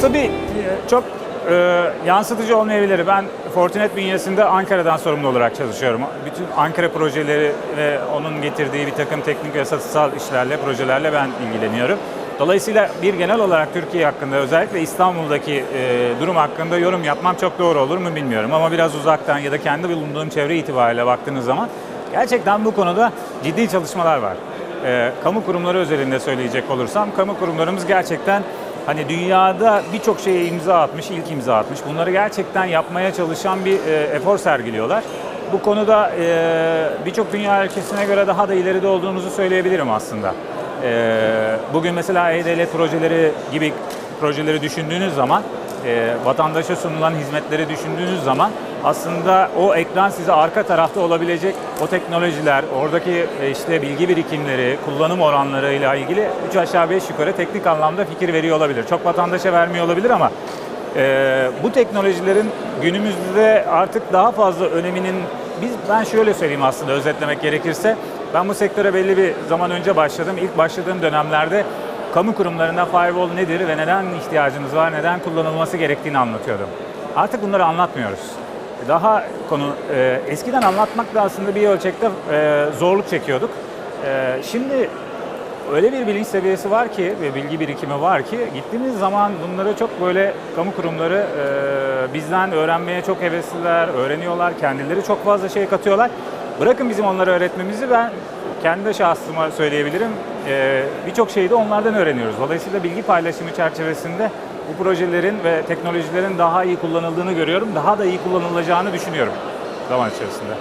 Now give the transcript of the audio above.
Tabii e, çok e, yansıtıcı olmayabilir. Ben Fortinet bünyesinde Ankara'dan sorumlu olarak çalışıyorum. Bütün Ankara projeleri ve onun getirdiği bir takım teknik ve satırsal işlerle, projelerle ben ilgileniyorum. Dolayısıyla bir genel olarak Türkiye hakkında, özellikle İstanbul'daki e, durum hakkında yorum yapmam çok doğru olur mu bilmiyorum. Ama biraz uzaktan ya da kendi bulunduğum çevre itibariyle baktığınız zaman gerçekten bu konuda ciddi çalışmalar var. E, kamu kurumları özelinde söyleyecek olursam, kamu kurumlarımız gerçekten hani dünyada birçok şeye imza atmış, ilk imza atmış. Bunları gerçekten yapmaya çalışan bir e, efor sergiliyorlar. Bu konuda e, birçok dünya ülkesine göre daha da ileride olduğumuzu söyleyebilirim aslında. E, bugün mesela e-devlet projeleri gibi projeleri düşündüğünüz zaman, e, vatandaşa sunulan hizmetleri düşündüğünüz zaman aslında o ekran size arka tarafta olabilecek o teknolojiler, oradaki e, işte bilgi birikimleri, kullanım oranlarıyla ilgili 3 aşağı 5 yukarı teknik anlamda fikir veriyor olabilir. Çok vatandaşa vermiyor olabilir ama e, bu teknolojilerin günümüzde artık daha fazla öneminin biz ben şöyle söyleyeyim aslında özetlemek gerekirse ben bu sektöre belli bir zaman önce başladım. İlk başladığım dönemlerde kamu kurumlarında firewall nedir ve neden ihtiyacınız var, neden kullanılması gerektiğini anlatıyordum. Artık bunları anlatmıyoruz. Daha konu e, eskiden anlatmak da aslında bir ölçekte e, zorluk çekiyorduk. E, şimdi öyle bir bilinç seviyesi var ki ve bilgi birikimi var ki gittiğimiz zaman bunları çok böyle kamu kurumları e, bizden öğrenmeye çok hevesliler, öğreniyorlar, kendileri çok fazla şey katıyorlar. Bırakın bizim onlara öğretmemizi ben kendi şahsıma söyleyebilirim. E, Birçok şeyi de onlardan öğreniyoruz. Dolayısıyla bilgi paylaşımı çerçevesinde bu projelerin ve teknolojilerin daha iyi kullanıldığını görüyorum. Daha da iyi kullanılacağını düşünüyorum zaman içerisinde.